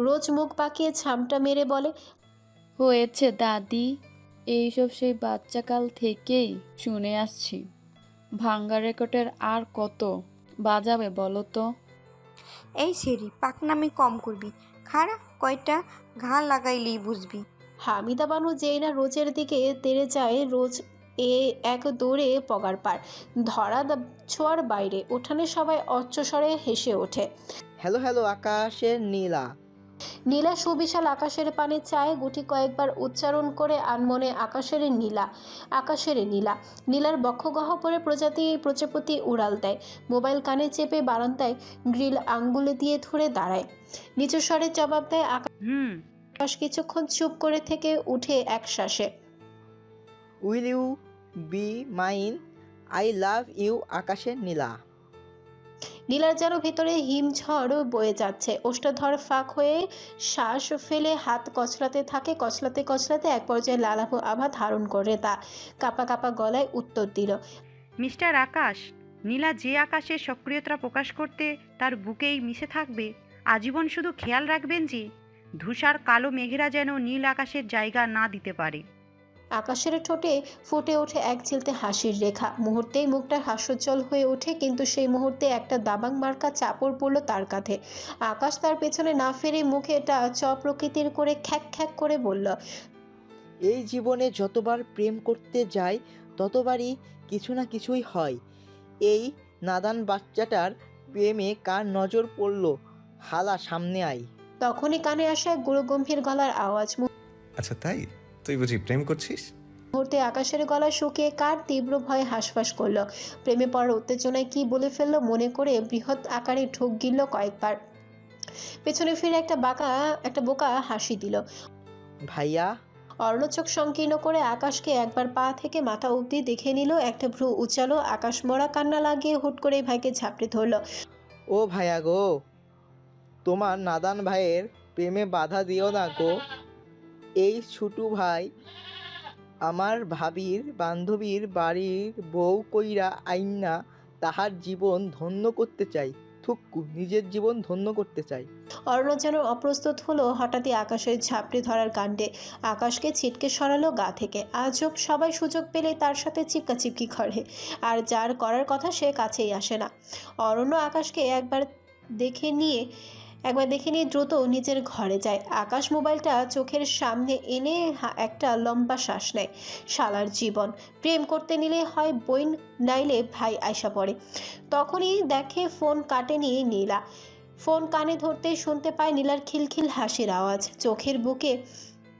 রোজ মুখ পাকিয়ে ছামটা মেরে বলে হয়েছে দাদি এইসব সেই বাচ্চাকাল থেকেই শুনে আসছি। ভাঙ্গা রেকর্ডের আর কত বাজাবে বলো তো? এই সেরি পাকনামি কম করবি। খারা কয়টা ঘা লাগাইলেই বুঝবি। হামিদা বানু যেই না রোজের দিকে তেড়ে যায় রোজ এ এক দৌড়ে পগার পার। ধরা দা- ছোঁয়ার বাইরে উঠানে সবাই অচ্চস্বরে হেসে ওঠে। হ্যালো হ্যালো আকাশের নীলা নীলা সুবিশাল আকাশের পানে চায় গুটি কয়েকবার উচ্চারণ করে আনমনে আকাশের নীলা আকাশের নীলা। নীলার বক্ষগহ্বরে প্রজাতি প্রজাপতি উড়াল দেয়। মোবাইল কানে চেপে বারান্দায় গ্রিল আঙ্গুলে দিয়ে ধরে দাঁড়ায়। নিচু স্বরে জবাব দেয় হুম। আকাশ কিছুক্ষণ চুপ করে থেকে উঠে এক শ্বাসে। Will you be mine? I love you আকাশের নীলা। নীলার যেন ভিতরে হিমঝড় বয়ে যাচ্ছে। ওষ্ঠাধর ফাঁক হয়ে শ্বাস ফেলে হাত কচলাতে থাকে, কচলাতে কচলাতে এক পর্যায়ে লালাভ আভা ধারণ করে তা কাপা কাপা গলায় উত্তর দিল, মিস্টার আকাশ, নীলা যে আকাশে সক্রিয়তা প্রকাশ করতে তার বুকেই মিশে থাকবে, আজীবন শুধু খেয়াল রাখবেন যে ধূসার কালো মেঘেরা যেন নীল আকাশের জায়গা না দিতে পারে। আকাশের ঠোঁটে ফুটে ওঠে এক ঝিলতে হাসির রেখা। মুহূর্তেই মুখটা হাস্যোজ্জ্বল হয়ে ওঠে কিন্তু সেই মুহূর্তে একটা দাবাং মার্কা চাপড় পড়ল তার কাঁধে। আকাশ তার পেছনে না ফেরে মুখে এটা চপ্রকৃতির করে খ্যাক খ্যাক করে বলল এই জীবনে যতবার প্রেম করতে যাই ততবারই কিছু না কিছুই হয়। এই নাদান বাচ্চাটার প্রেমে কার নজর পড়ল? হালা সামনে আই তখনই কানে আসে এক গুরুগম্ভীর গলার আওয়াজ। আচ্ছা তাই? তুই বুঝি প্রেম করছিস? মুহূর্তে আকাশের গলা শুকিয়ে কার তীব্র ভয়ে হাঁসফাঁস করল। প্রেমে পড়ার উত্তেজনায় কি বলে ফেলল মনে করে বৃহৎ আকারে ঢোক গিলল কয়েকবার। পেছনে ফিরে একটা বাঁকা একটা বোকা হাসি দিল। ভাইয়া? অর্ণ চোখ সংকীর্ণ করে আকাশকে একবার পা থেকে মাথা অবধি দেখে নিল একটা ভ্রু উচালো আকাশ মরা কান্না লাগিয়ে হুট করে ভাইকে ঝাপটে ধরলো। ও ভাইয়া গো তোমার নাদান ভাইয়ের প্রেমে বাধা দিও না গো। এই ছুটু ভাই আমার ভাবির, বান্ধবীর বাড়ির বউ কইরা আইনা তাহার জীবন ধন্য করতে চাই, থুক্কু নিজের জীবন ধন্য করতে চাই। অর্ণ যেন অপ্রস্তুত হলো, হঠাৎই আকাশের ঝাপটে ধরার কাণ্ডে আকাশকে ছিটকে সরালো গা থেকে। আজব সবাই সুযোগ পেলে তার সাথে চিপকাচিপকি করে, আর যার করার কথা সে কাছেই আসে না। অরণ্য আকাশকে একবার দেখে নিয়ে একবার দেখে নিয়ে দ্রুত নিজের ঘরে যায়। আকাশ মোবাইলটা চোখের সামনে এনে একটা লম্বা শ্বাস নেয়। শালার জীবন। প্রেম করতে নিলে হয় বইন নাইলে ভাই আয়সা পড়ে। তখনই দেখে ফোন কাটে নিয়ে নীলা। ফোন কানে ধরতে শুনতে পায় নীলার খিলখিল হাসির আওয়াজ। চোখের বুকে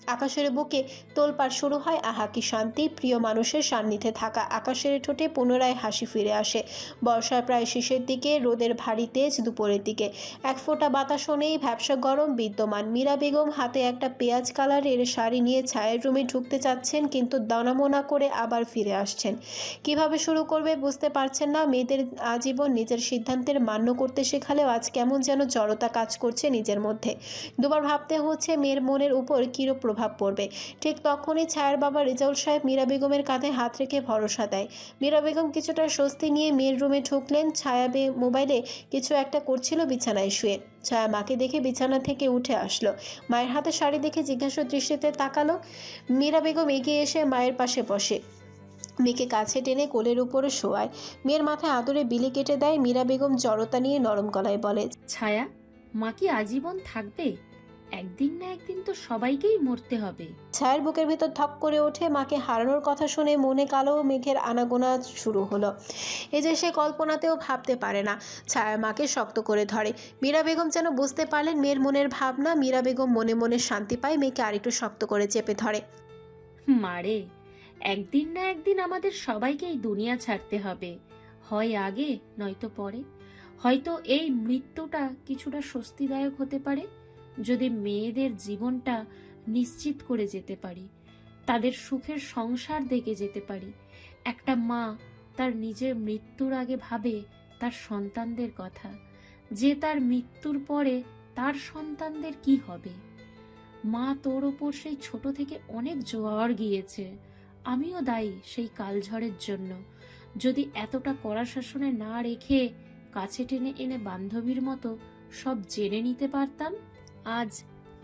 আকাশের বুকে তোলপাড় শুরু হয় আহা কি শান্তি, প্রিয় মানুষের সান্নিধ্যে থাকা আকাশের ঠোঁটে পুনরায় হাসি ফিরে আসে। বর্ষার প্রায় শেষের দিকে রোদের ভারী তেজ দুপুরের দিকে। এক ফোঁটা বাতাসও নেই ভ্যাবসা গরম বিদ্যমান। মীরা বেগম হাতে একটা পেঁয়াজ কালারের শাড়ি নিয়ে ছায়ের রুমে ঢুকতে চাচ্ছেন কিন্তু দানামোনা করে আবার ফিরে আসছেন। কীভাবে শুরু করবে বুঝতে পারছেন না। মেয়েদের আজীবন নিজের সিদ্ধান্তের মান্য করতে শেখালেও আজ কেমন যেন জড়তা কাজ করছে নিজের মধ্যে। দুবার ভাবতে হচ্ছে মেয়ের মনের উপর কিরূপ প্রভাব পড়বে। ঠিক তখনই ছায়ার বাবা রেজাউল সাহেব মীরা বেগমের কাঁধে হাত রেখে ভরসা দেয়। মীরা বেগম কিছুটা স্বস্তি নিয়ে মেয়ের রুমে ঢুকলেন। ছায়া মোবাইলে কিছু একটা করছিল বিছানায় শুয়ে। ছায়া মাকে দেখে বিছানা থেকে উঠে আসলো। মায়ের হাতে শাড়ি দেখে জিজ্ঞাসা দৃষ্টিতে তাকালো। মীরা বেগম এগিয়ে এসে মায়ের পাশে বসে। মেয়েকে কাছে টেনে কোলের উপরে শোয়ায়। মেয়ের মাথায় আদরে বিলি কেটে দেয়। মীরা বেগম জড়তা নিয়ে নরম গলায় বলে, ছায়া, মা কি আজীবন থাকবে? একদিন না একদিন তো সবাইকেই মরতে হবে। ছায়ের বুকের ভিতর ধক করে ওঠে মাকে হারানোর কথা শুনে মনে কালো মেঘের আনাগোনা শুরু হলো। এ যে সে কল্পনাতেও ভাবতে পারে না ছায়া মাকে শক্ত করে ধরে। মীরা বেগম যেন বুঝতে পারলেন মেয়ের মনের ভাবনা মীরা বেগম মনে মনে শান্তি পায় মেয়েকে আরেকটু শক্ত করে চেপে ধরে। মারে একদিন না একদিন আমাদের সবাইকেই দুনিয়া ছাড়তে হবে। হয় আগে নয়তো পরে। হয়তো এই মৃত্যুটা কিছুটা স্বস্তিদায়ক হতে পারে। যদি মেয়েদের জীবনটা নিশ্চিত করে যেতে পারি, তাদের সুখের সংসার দেখে যেতে পারি, একটা মা তার নিজের মৃত্যুর আগে ভাবে তার সন্তানদের কথা, যে তার মৃত্যুর পরে তার সন্তানদের কি হবে? মা তোর ওপর সেই ছোট থেকে অনেক জোয়ার গিয়েছে, আমিও দায়ী সেই কালঝড়ের জন্য। যদি এতটা কড়া শাসনে না রেখে কাছে টেনে এনে বান্ধবীর মতো সব জেনে নিতে পারতাম আজ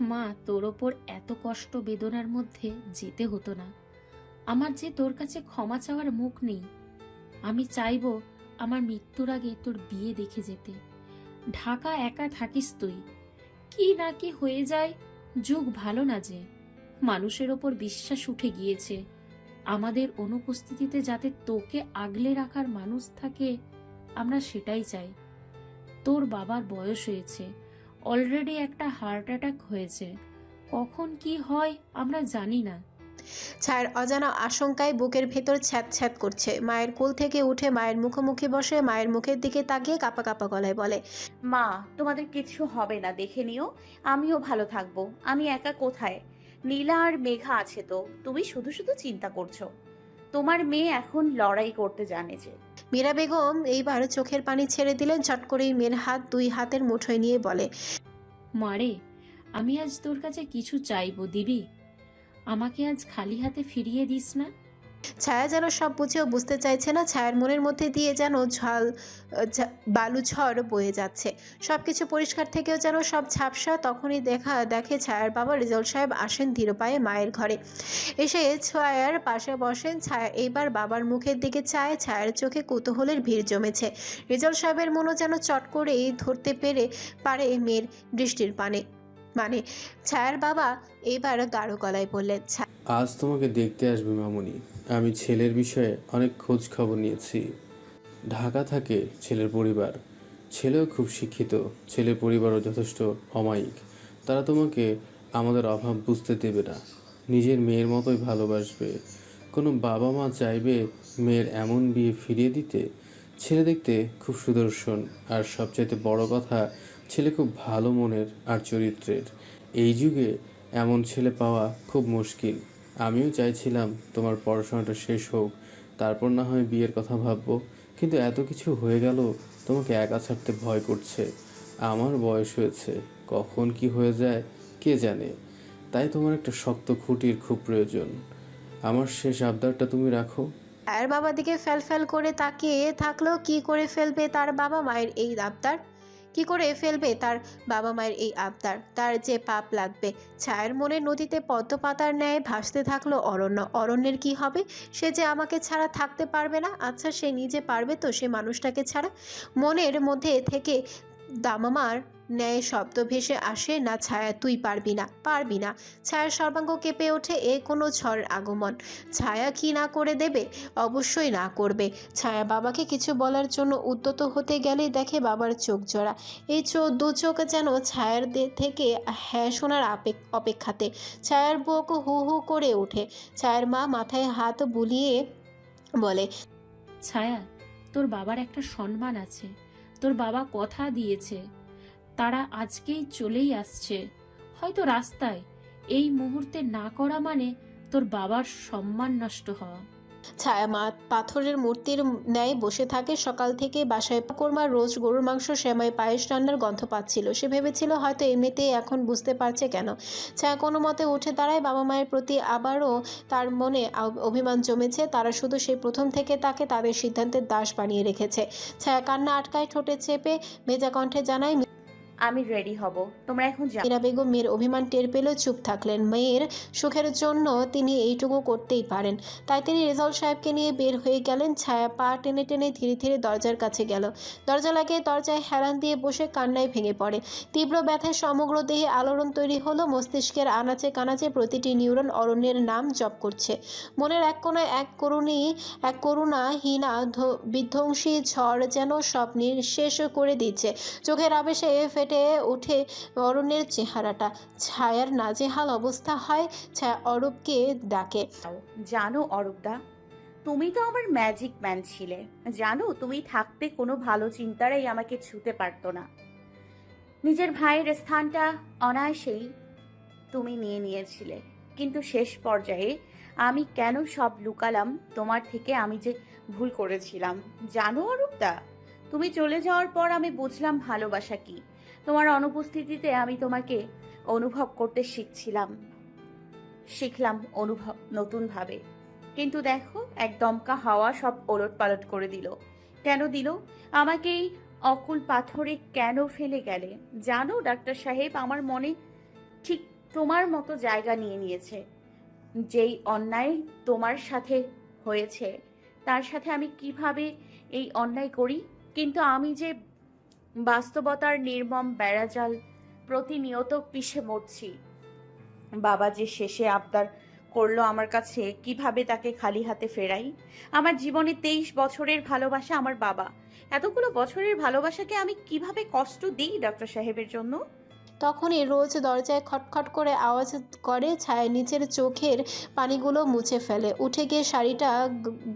মা তোর ওপর এত কষ্ট বেদনার মধ্যে যেতে হতো না। আমার যে তোর কাছে ক্ষমা চাওয়ার মুখ নেই, আমি চাইব আমার মৃত্যুর আগে তোর বিয়ে দেখে যেতে। ঢাকা একা থাকিস তুই, কি না কি হয়ে যায় যুগ ভালো না যে। মানুষের ওপর বিশ্বাস উঠে গিয়েছে, আমাদের অনুপস্থিতিতে যাতে তোকে আগলে রাখার মানুষ থাকে, আমরা সেটাই চাই। তোর বাবার বয়স হয়েছে অলরেডি একটা হার্ট অ্যাটাক হয়েছে। কখন কি হয় আমরা জানি না। ছায়ার অজানা আশঙ্কায় বুকের ভেতর ছ্যাত ছ্যাত করছে। মায়ের কোল থেকে উঠে মায়ের মুখোমুখি বসে মায়ের মুখের দিকে তাকিয়ে কাপা কাপা গলায় বলে মা তোমাদের কিছু হবে না দেখে নিও। আমিও ভালো থাকব। আমি একা কোথায়? নীলা আর মেঘা আছে তো। তুমি শুধু শুধু চিন্তা করছ। তোমার মেয়ে এখন লড়াই করতে জানে যে মীরা বেগম এইবার চোখের পানি ছেড়ে দিলেন, চট করেই মেয়ের হাত দুই হাতের মুঠোয় নিয়ে বলে মারে আমি আজ তোর কাছে কিছু চাইব দিবি। আমাকে আজ খালি হাতে ফিরিয়ে দিস না? ছায়া যেন সব বুঝেও বুঝতে চাইছে না, ছায়ার মনের মধ্যে দিয়ে যেন ঝাল বালু ঝড় বয়ে যাচ্ছে। সব কিছু পরিষ্কার থেকেও যেন সব ঝাপসা, তখনই দেখা, দেখে ছায়ার বাবা রেজাল সাহেব আসেন ধীর পায়ে মায়ের ঘরে। এসে ছায়ার পাশে বসেন, ছায়া এইবার বাবার মুখের দিকে চায়, ছায়ার চোখে কৌতূহলের ভিড় জমেছে। রেজাল সাহেবের মনও যেন চট করেই ধরতে পেরে পারে মেয়ের দৃষ্টির পানে। মানে ছায়ার বাবা এইবার গাঢ় গলায় বললেন আজ তোমাকে দেখতে আসবে মামুনি। আমি ছেলের বিষয়ে অনেক খোঁজ খবর নিয়েছি। ঢাকা থাকে ছেলের পরিবার। ছেলেও খুব শিক্ষিত, ছেলের পরিবারও যথেষ্ট অমায়িক। তারা তোমাকে আমাদের অভাব বুঝতে দেবে না। নিজের মেয়ের মতোই ভালোবাসবে। কোনো বাবা মা চাইবে মেয়ের এমন বিয়ে ফিরিয়ে দিতে? ছেলে দেখতে খুব সুদর্শন। আর সবচাইতে বড় কথা, ছেলে খুব ভালো মনের আর চরিত্রের। এই যুগে এমন ছেলে পাওয়া খুব মুশকিল। আমিও চাইছিলাম তোমার পড়াশোনাটা শেষ হোক, তারপর না হয় বিয়ের কথা ভাববো। কিন্তু এত কিছু হয়ে গেল, তোমাকে একা ছাড়তে ভয় করছে। আমার বয়স হয়েছে, কখন কি হয়ে যায় কে জানে? তাই তোমার একটা শক্ত খুঁটির খুব প্রয়োজন। আমার শেষ আবদারটা তুমি রাখো। ছায়ার বাবা দিকে ফেল ফেল করে তাকিয়ে থাকল কি করে ফেলবে তার বাবা মায়ের এই আবদার? কি করে ফেলবে তার বাবা মায়ের এই আবদার? তার যে পাপ লাগবে। ছায়ার মনে নদীতে পদ্ম পাতার ন্যায় ভাসতে থাকল অরণ্য। অরণ্যের কি হবে? সে যে আমাকে ছাড়া থাকতে পারবে না? আচ্ছা সে নিজে পারবে তো সে মানুষটাকে ছাড়া? মনের মধ্যে থেকে দামামার ন্যায় শব্দ ভেসে আসে, না ছায়া, তুই পারবি না পারবি না। ছায়ার সর্বাঙ্গ কেঁপে ওঠে এ কোনো ঝড় আগমন। ছায়া কি না করে দেবে? অবশ্যই না করবে। ছায়া বাবাকে কিছু বলার জন্য উদ্যত হতে গেলেই দেখে বাবার চোখ জোড়া। এই চোখ দু চোখ যেন ছায়ার থেকে হ্যাঁ শোনার অপেক্ষাতে। ছায়ার বুক হু হু করে ওঠে। ছায়ার মা মাথায় হাত বুলিয়ে বলে, ছায়া, তোর বাবার একটা সম্মান আছে। তোর বাবা কথা দিয়েছে। তারা আজকেই চলেই আসছে। হয়তো রাস্তায়। এই মুহূর্তে না করা মানে তোর বাবার সম্মান নষ্ট হওয়া। পাথরের মূর্তির ন্যায় বসে থাকে। সকাল থেকে বাসায় কোরমা রোজ গরুর মাংস, সেমাই, পায়েস রান্নার গন্ধ পাচ্ছিল। সে ভেবেছিল হয়তো এমনিতেই এখন বুঝতে পারছে কেন। ছায়া কোনো মতে উঠে দাঁড়ায় বাবা মায়ের প্রতি আবারও তার মনে অভিমান জমেছে। তারা শুধু সেই প্রথম থেকে তাকে তাদের সিদ্ধান্তের দাস বানিয়ে রেখেছে। ছায়া কান্না আটকায় ঠোঁটে চেপে ভেজা কণ্ঠে জানায় আমি রেডি হব। তোমরা এখন যাও। মীরা বেগম মেয়ের অভিমান টের পেলেও চুপ থাকলেন। মেয়ের সুখের জন্য তিনি এইটুকু করতেই পারেন। তাই তিনি রেজাল সাহেবকে নিয়ে বের হয়ে গেলেন, ছায়া পা টেনে টেনে ধীরে ধীরে দরজার কাছে গেল। দরজা লাগিয়ে দরজায় হেলান দিয়ে বসে কান্নায় ভেঙে পড়ে। তীব্র ব্যথায় সমগ্র দেহে আলোড়ন তৈরি হলো। মস্তিষ্কের আনাচে কানাচে প্রতিটি নিউরন অরণ্যের নাম জপ করছে। মনের এক কোনায় এক করুণী, এক করুণাহীনা ধ- বিধ্বংসী ঝড় যেন সব নিঃশেষ করে দিচ্ছে। চোখের আবেশে ফেটে ওঠে অরণ্যের চেহারাটা। ছায়ার নাজেহাল অবস্থা হয় ছায়া অরূপকে ডাকে। জানো অরূপদা, তুমি তো আমার ম্যাজিক ম্যান ছিলে। জানো, তুমি থাকতে কোনো ভালো চিন্তারাই আমাকে ছুতে পারতো না। নিজের ভাইয়ের স্থানটা অনায়াসেই তুমি নিয়ে নিয়েছিলে। কিন্তু শেষ পর্যায়ে আমি কেন সব লুকালাম? তোমার থেকে আমি যে ভুল করেছিলাম। জানো অরূপদা, তুমি চলে যাওয়ার পর আমি বুঝলাম ভালোবাসা কি। তোমার অনুপস্থিতিতে আমি তোমাকে অনুভব করতে শিখছিলাম। শিখলাম অনুভব নতুনভাবে। কিন্তু দেখো, এক দমকা হাওয়া সব ওলট পালট করে দিল। কেন দিল? আমাকে এই অকুল পাথরে কেন ফেলে গেলে? জানো, ডাক্তার সাহেব, আমার মনে ঠিক তোমার মতো জায়গা নিয়ে নিয়েছে। যেই অন্যায় তোমার সাথে হয়েছে, তার সাথে আমি কীভাবে এই অন্যায় করি? কিন্তু আমি যে বাস্তবতার নির্মম বেড়াজাল প্রতিনিয়ত পিষে মরছি। বাবা যে শেষে আবদার করল আমার কাছে, কীভাবে তাকে খালি হাতে ফেরাই? আমার জীবনে তেইশ বছরের ভালোবাসা আমার বাবা। এতগুলো বছরের ভালোবাসাকে আমি কীভাবে কষ্ট দিই ডক্টর সাহেবের জন্য? তখনই রোজ দরজায় খটখট করে আওয়াজ করে ছায়া নিচের চোখের পানিগুলো মুছে ফেলে। উঠে গিয়ে শাড়িটা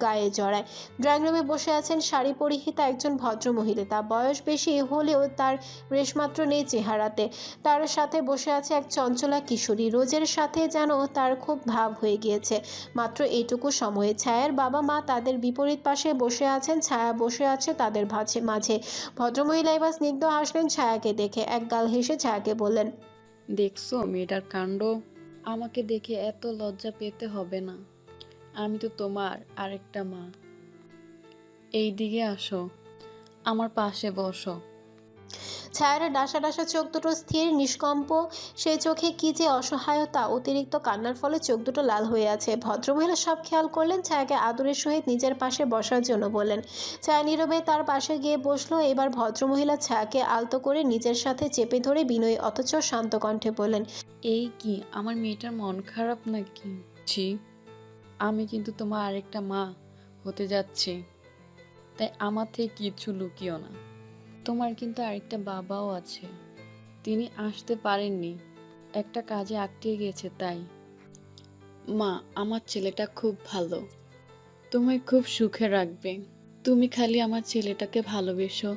গায়ে জড়ায়। ড্রয়িং রুমে বসে আছেন শাড়ি পরিহিতা একজন ভদ্রমহিলা। তা বয়স বেশি হলেও তার রেশমাত্র নেই চেহারাতে। তার সাথে বসে আছে এক চঞ্চলা কিশোরী। রোজের সাথে যেন তার খুব ভাব হয়ে গিয়েছে। মাত্র এইটুকু সময়ে ছায়ার বাবা মা তাদের বিপরীত পাশে বসে আছেন। ছায়া বসে আছে তাদের ভাছে, মাঝে। ভদ্রমহিলা এবার স্নিগ্ধ হাসলেন ছায়াকে দেখে। এক গাল হেসে ছায়াকে বললেন দেখছ, মেয়েটার কাণ্ড? আমাকে দেখে এত লজ্জা পেতে হবে না। আমি তো তোমার আরেকটা মা। এই দিকে আসো। আমার পাশে বসো। ছায়ার ডাসা ডাসা চোখ দুটো স্থির, নিষ্কম্প। সেই চোখে কি যে অসহায়তা, অতিরিক্ত কান্নার ফলে চোখ দুটো লাল হয়ে আছে। ভদ্রমহিলা সব খেয়াল করলেন, ছায়াকে আদরের সহিত নিজের পাশে বসার জন্য বললেন। ছায়া নীরবে তার পাশে গিয়ে বসল, এবার ভদ্রমহিলা ছায়াকে আলতো করে নিজের সাথে চেপে ধরে বিনয়ী অথচ শান্ত কণ্ঠে বললেন, এই কি, আমার মেয়েটার মন খারাপ নাকি? ছি, আমি কিন্তু তোমার আরেকটা মা হতে যাচ্ছি। তাই আমার থেকে কিছু লুকিও না। তোমার কিন্তু আরেকটা বাবাও আছে। তিনি আসতে পারেননি। একটা কাজে আটকে গিয়েছে তাই। মা, আমার ছেলেটা খুব ভালো। তোমায় খুব সুখে রাখবে। তুমি খালি আমার ছেলেটাকে ভালোবেসো।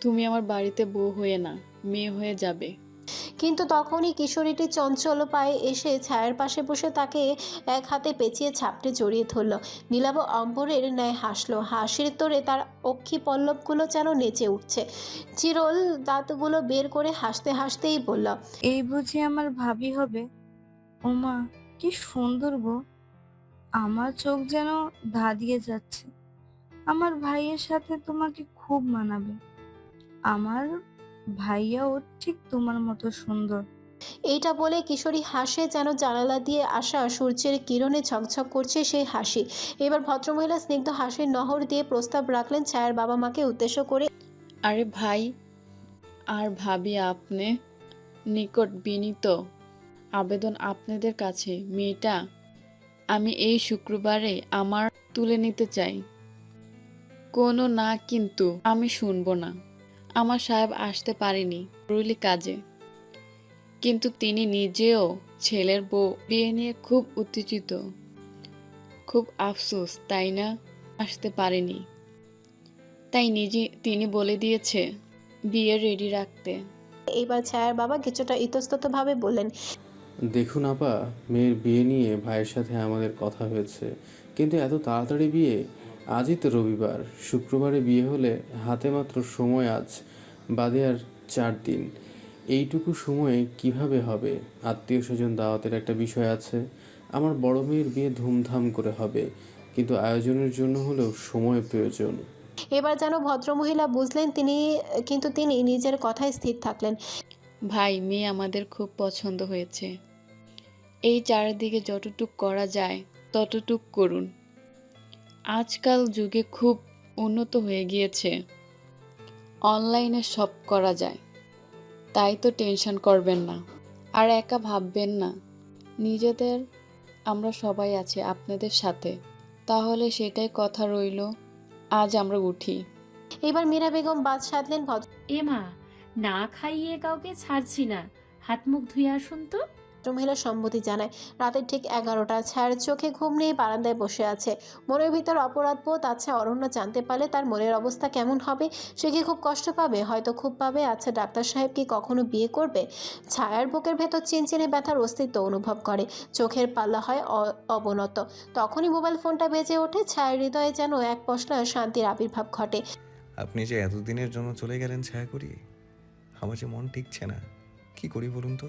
তুমি আমার বাড়িতে বউ হয়ে না, মেয়ে হয়ে যাবে। কিন্তু তখনই কিশোরীটি চঞ্চল পায়ে এসে ছায়ার পাশে বসে তাকে এক হাতে পেঁচিয়ে ছাপটে জড়িয়ে ধরল। নীলাভ অম্বরের ন্যায় হাসলো। হাসির তোরে তার অক্ষি পল্লবগুলো যেন নেচে উঠছে। চিরল দাঁতগুলো বের করে হাসতে হাসতেই বলল, এই বুঝি আমার ভাবি হবে? ওমা, কি সুন্দর গো আমার চোখ যেন ধাঁধিয়ে যাচ্ছে। আমার ভাইয়ের সাথে তোমাকে খুব মানাবে। আমার ভাইয়াও ঠিক তোমার মতো সুন্দর। এইটা বলে কিশোরী হাসে যেন জানালা দিয়ে আসা সূর্যের কিরণে ঝকঝক করছে সেই হাসি। এবার ভদ্রমহিলা স্নিগ্ধ হাসির নহর দিয়ে প্রস্তাব রাখলেন ছায়ার বাবা মাকে উদ্দেশ্য করে। আরে ভাই আর ভাবি আপনি নিকট বিনীত আবেদন আপনাদের কাছে মেয়েটা আমি এই শুক্রবারে আমার তুলে নিতে চাই। কোনো না কিন্তু আমি শুনব না। আমার সাহেব আসতে পারেনি জরুরি কাজে। কিন্তু তিনি নিজেও ছেলের বউ বিয়ে নিয়ে খুব উত্তেজিত। খুব আফসোস তাই না? আসতে পারেনি। তাই নিজে তিনি বলে দিয়েছে বিয়ে রেডি রাখতে। এইবার ছায়ার বাবা কিছুটা ইতস্ততভাবে বললেন দেখুন আপা মেয়ের বিয়ে নিয়ে ভাইয়ের সাথে আমাদের কথা হয়েছে কিন্তু এত তাড়াতাড়ি বিয়ে? আজই তো রবিবার শুক্রবারে বিয়ে হলে হাতে মাত্র সময় আজ বাদে আর চার দিন। এইটুকু সময়ে কীভাবে হবে? আত্মীয় স্বজন দাওয়াতের একটা বিষয় আছে আমার বড় মেয়ের বিয়ে ধুমধাম করে হবে কিন্তু আয়োজনের জন্য হলেও সময় প্রয়োজন। এবার যেন ভদ্রমহিলা বুঝলেন তিনি কিন্তু তিনি নিজের কথায় স্থির থাকলেন। ভাই মেয়ে আমাদের খুব পছন্দ হয়েছে। এই চারিদিকে যতটুক করা যায় ততটুক করুন। আজকাল যুগে খুব উন্নত হয়ে গিয়েছে। অনলাইনে সব করা যায়। তাই তো টেনশন করবেন না। আর একা ভাববেন না। নিজেদের আমরা সবাই আছি আপনাদের সাথে। তাহলে সেটাই কথা রইল আজ আমরা উঠি। এবার মীরা বেগম বাদ সাধলেন ভদ্র এ মা না খাইয়ে কাউকে ছাড়ছি না। হাত মুখ ধুয়ে আসুন তো। ভদ্রমহিলা সম্মতি জানায়। রাতের ঠিক এগারোটা ছায়ার চোখে ঘুম নিয়ে বারান্দায় বসে আছে। মনের ভিতর অপরাধ বোধ আছে, অরণ্য জানতে পারলে তার মনের অবস্থা কেমন হবে, সে কি খুব কষ্ট পাবে? হয়তো খুব পাবে। আচ্ছা ডাক্তার সাহেব কি কখনো বিয়ে করবে? ছায়ার বুকের ভেতর চিনচিনে ব্যথার অস্তিত্ব অনুভব করে। চোখের পাল্লা হয় অবনত। তখনই মোবাইল ফোনটা বেজে ওঠে। ছায়ার হৃদয়ে যেন এক পশলা শান্তির আবির্ভাব ঘটে। আপনি যে এতদিনের জন্য চলে গেলেন ছায়া করি আমার যে মন টিকছে না। কি করি বলুন তো?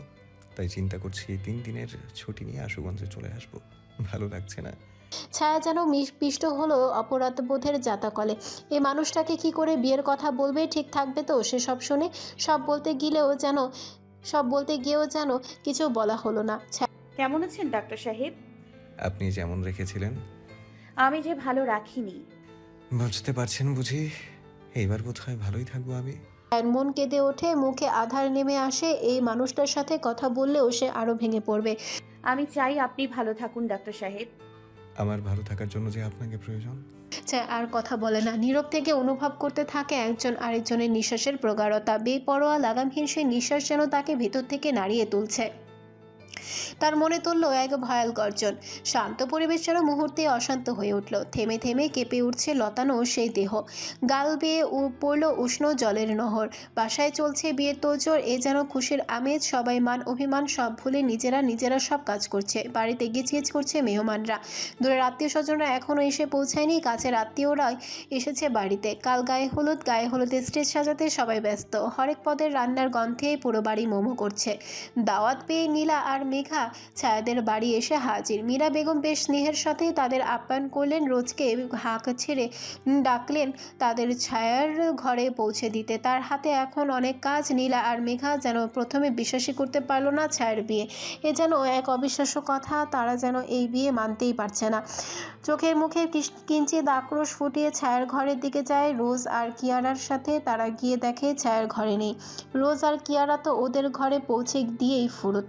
তাই চিন্তা করছি এই তিন দিনের ছুটি নিয়ে আশুগঞ্জে চলে আসব। ভালো লাগছে না। ছায়া যেন পিষ্ট হলো অপরাধবোধের জাতাকলে। এই মানুষটাকে কি করে বিয়ের কথা বলবে? ঠিক থাকবে তো সে সব শুনে? সব বলতে গেলেও যেন সব বলতে গিয়েও যেন কিছু বলা হলো না। কেমন আছেন ডাক্তার সাহেব? আপনি যেমন রেখেছিলেন। আমি যে ভালো রাখিনি। বুঝতে পারছেন বুঝি। এইবার বোধহয় ভালোই থাকব আমি। মন কেঁদে ওঠে মুখে আধার নেমে আসে এই মানুষটার সাথে কথা বললেও সে আরও ভেঙে পড়বে। আমি চাই আপনি ভালো থাকুন ডাক্তার সাহেব। আমার ভালো থাকার জন্য যে আপনাকে প্রয়োজন? আর কথা বলে না। নীরব থেকে অনুভব করতে থাকে একজন আরেকজনের নিঃশ্বাসের প্রগাঢ়তা। বেপরোয়া লাগামহীন সেই নিঃশ্বাস যেন তাকে ভেতর থেকে নাড়িয়ে তুলছে। তার মনে তুলল এক ভয়াল গর্জন শান্ত পরিবেশ যেন মুহূর্তে অশান্ত হয়ে উঠল। থেমে থেমে কেঁপে উঠছে লতানো সেই দেহ। গাল বেয়ে পড়ল উষ্ণ জলের নহর। বাসায় চলছে বিয়ের তোজোর এ যেন খুশির আমেজ। সবাই মান অভিমান, সব ভুলে নিজেরা নিজেরা সব কাজ করছে। বাড়িতে গিজগিজ করছে মেহমানরা। দূরের আত্মীয় স্বজনরা এখনও এসে পৌঁছায়নি। কাছের আত্মীয়রাই এসেছে বাড়িতে। কাল গায়ে হলুদ, গায়ে হলুদে স্টেজ সাজাতে সবাই ব্যস্ত। হরেক পদের রান্নার গন্ধে পুরো বাড়ি মোমো করছে। দাওয়াত পেয়ে নীলা আর মেঘা ছায়াদের বাড়ি এসে হাজির। মীরা বেগম বেশ স্নেহের সাথে তাদের আপ্যায়ন করলেন, রোজকে হাঁক ছেড়ে ডাকলেন তাদের ছায়ার ঘরে পৌঁছে দিতে। তার হাতে এখন অনেক কাজ, নীলা আর মেঘা যেন প্রথমে বিশ্বাসই করতে পারল না ছায়ার বিয়ে। এ যেন এক অবিশ্বাস্য কথা, তারা যেন এই বিয়ে মানতেই পারছে না। চোখের মুখে কিঞ্চিত আক্রোশ ফুটিয়ে ছায়ার ঘরের দিকে যায়। রোজ আর কিয়ারার সাথে তারা গিয়ে দেখে ছায়ার ঘরে নেই। রোজ আর কিয়ারা তো ওদের ঘরে পৌঁছে দিয়েই ফুরুত।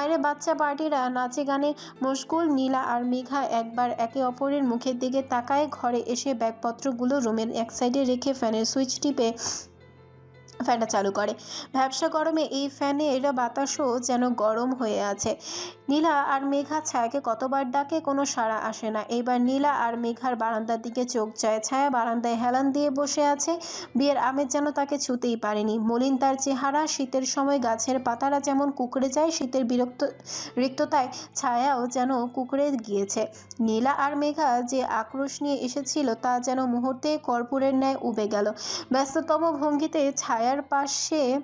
বাইরে বাচ্চা পার্টিরা নাচে গানে মশগুল নীলা আর মেঘা একবার একে অপরের মুখের দিকে তাকায়। ঘরে এসে ব্যাগপত্রগুলো রুমের এক সাইডে রেখে ফ্যানের সুইচ টিপে ফ্যানটা চালু করে। ভ্যাবসা গরমে এই ফ্যানের বাতাসও যেন গরম হয়ে আছে। নীলা আর মেঘা ছায়াকে কতবার ডাকে কোনো সাড়া আসে না। এইবার নীলা আর মেঘার বারান্দার দিকে চোখ যায়। ছায়া বারান্দায় হেলান দিয়ে বসে আছে। বিয়ের আমেজ যেন তাকে ছুতেই পারেনি। মলিন তার চেহারা, শীতের সময় গাছের পাতারা যেমন কুকড়ে যায়, শীতের বিরক্ত, রিক্ততায় ছায়াও যেন কুকড়ে গিয়েছে। নীলা আর মেঘা যে আক্রোশ নিয়ে এসেছিল তা যেন মুহূর্তে কর্পূরের ন্যায় উবে গেল। ব্যস্ততম ভঙ্গিতে ছায়ার পাশে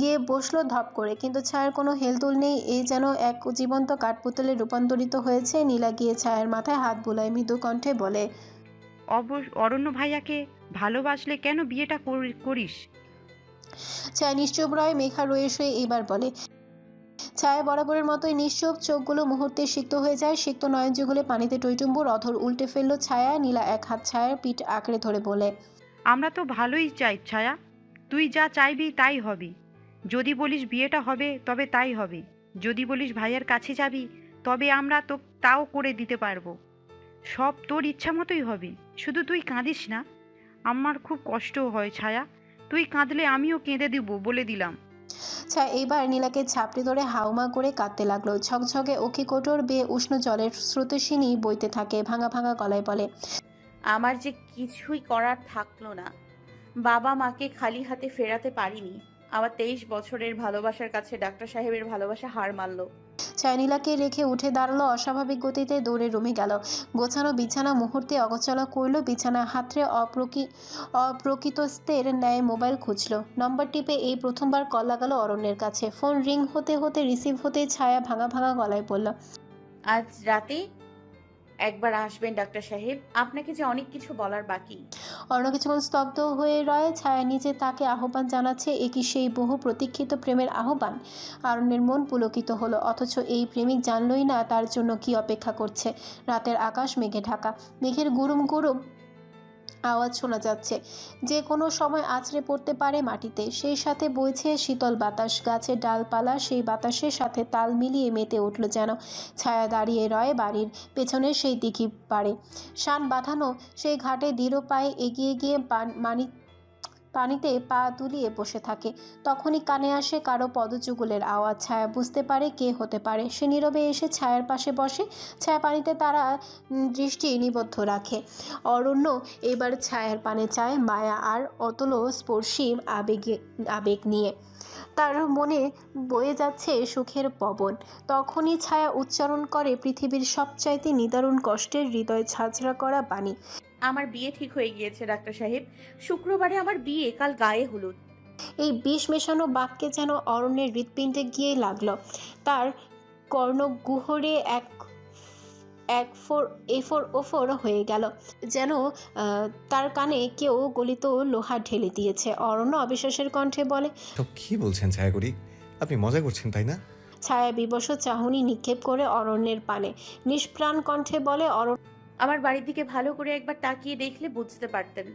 গিয়ে বসল ধপ করে। কিন্তু ছায়ার কোনো হেলদোল নেই এই যেন এক জীবন্ত কাঠপুতলে রূপান্তরিত হয়েছে। নীলা গিয়ে ছায়ার মাথায় হাত বুলায় মৃদু কণ্ঠে বলে অবশ্য অরণ্য ভাইয়াকে ভালোবাসলে কেন বিয়েটা করি- করিস? ছায়া নিশ্চুপ রয় মেঘা রয়ে শুয়ে এবার বলে ছায়া বরাবরের মতোই নিশ্চুপ চোখগুলো মুহূর্তে সিক্ত হয়ে যায়। সিক্ত নয়ন যুগলে পানিতে টইটুম্বুর অধর উল্টে ফেলল ছায়া। নীলা এক হাত ছায়ার পিঠ আঁকড়ে ধরে বলে আমরা তো ভালোই চাই ছায়া। তুই যা চাইবি তাই হবে। যদি বলিস বিয়েটা হবে তবে তাই হবে। যদি বলিস ভাইয়ের কাছে যাবি তবে আমরা তো তাও করে দিতে পারব। সব তোর ইচ্ছা মতোই হবে। শুধু তুই কাঁদিস না। আমার খুব কষ্ট হয় ছায়া। তুই কাঁদলে আমিও কেঁদে দিব বলে দিলাম। ছায়া এইবার নীলাকে ঝাপড়ে ধরে হাউমা করে কাঁদতে লাগল। ঝকঝকে ওকে কোটর বেয়ে উষ্ণ জলের স্রোতস্বিনী বইতে থাকে ভাঙা ভাঙা গলায় বলে আমার যে কিছুই করার থাকল না। বাবা মাকে খালি হাতে ফেরাতে পারিনি। আমার তেইশ বছরের ভালোবাসার কাছে ডাক্তার সাহেবের ভালোবাসা হার মানলো। ছায়া নীলাকে রেখে উঠে দাঁড়াল অস্বাভাবিক গতিতে দৌড়ে রুমে গেল। গোছানো বিছানা মুহূর্তে অগচলা করল বিছানা হাতরে অপ্রকি অপ্রকৃতস্থের ন্যায় মোবাইল খুঁজলো। নম্বর টিপে এই প্রথমবার কল লাগালো অরণ্যের কাছে। ফোন রিং হতে হতে রিসিভ হতে ছায়া ভাঙা ভাঙা গলায় পড়ল আজ রাতে একবার আসবেন, ডাক্তার সাহেব। আপনাকে যে অনেক কিছু বলার বাকি। অন্য কিছুক্ষণ স্তব্ধ হয়ে রয়ে ছায়া নিজে তাকে আহ্বান জানাচ্ছে, এ কি সেই বহু প্রতীক্ষিত প্রেমের আহ্বান? আরণ্যের মন পুলকিত হলো, অথচ এই প্রেমিক জানলই না তার জন্য কি অপেক্ষা করছে। রাতের আকাশ মেঘে ঢাকা। মেঘের গুরুম গুরুম আওয়াজ শোনা যাচ্ছে। যে কোনো সময় আছড়ে পড়তে পারে মাটিতে। সেই সাথে বইছে শীতল বাতাস। গাছের ডালপালা সেই বাতাসের সাথে তাল মিলিয়ে মেতে উঠল যেন। ছায়া দাঁড়িয়ে রয় বাড়ির পেছনে সেই দিঘি পাড়ে। শান বাঁধানো সেই ঘাটে দৃঢ় পায়ে এগিয়ে গিয়ে মানিক মানি পানিতে পা তুলিয়ে বসে থাকে। তখনই কানে আসে কারও পদযুগলের আওয়াজ, ছায়া বুঝতে পারে কে হতে পারে। সে নীরবে এসে ছায়ার পাশে বসে, ছায়া পানিতে তারা দৃষ্টি নিবদ্ধ রাখে। অরণ্য এবার ছায়ার পানে চায় মায়া আর অতল স্পর্শী আবেগে, আবেগ নিয়ে। তার মনে বয়ে যাচ্ছে সুখের পবন। তখনই ছায়া উচ্চারণ করে পৃথিবীর সবচাইতে নিদারুণ কষ্টের হৃদয় ঝাঁঝরা করা বাণী। আমার বিয়ে ঠিক হয়ে গিয়েছে ডাক্তার সাহেব। শুক্রবারে আমার বিয়ে কাল গায়ে হলুদ। এই বিষ মেশানো বাক্যে যেন অরণ্যের হৃৎপিণ্ডে গিয়ে লাগল। তার কর্ণগুহরে এক এক ফোর এফোর ওফোর হয়ে গেল। যেন তার কানে কেউ গলিত লোহা ঢেলে দিয়েছে। অরণ্য অবিশ্বাসের কণ্ঠে বলে কি বলছেন ছায়াগুড়ি? আপনি মজা করছেন তাই না? ছায়া বিবশ চাহনি নিক্ষেপ করে অরণ্যের পানে। নিষ্প্রাণ কণ্ঠে বলে অরণ্য আমার বাড়ির দিকে ভালো করে একবার তাকিয়ে দেখলে বুঝতে পারতেন।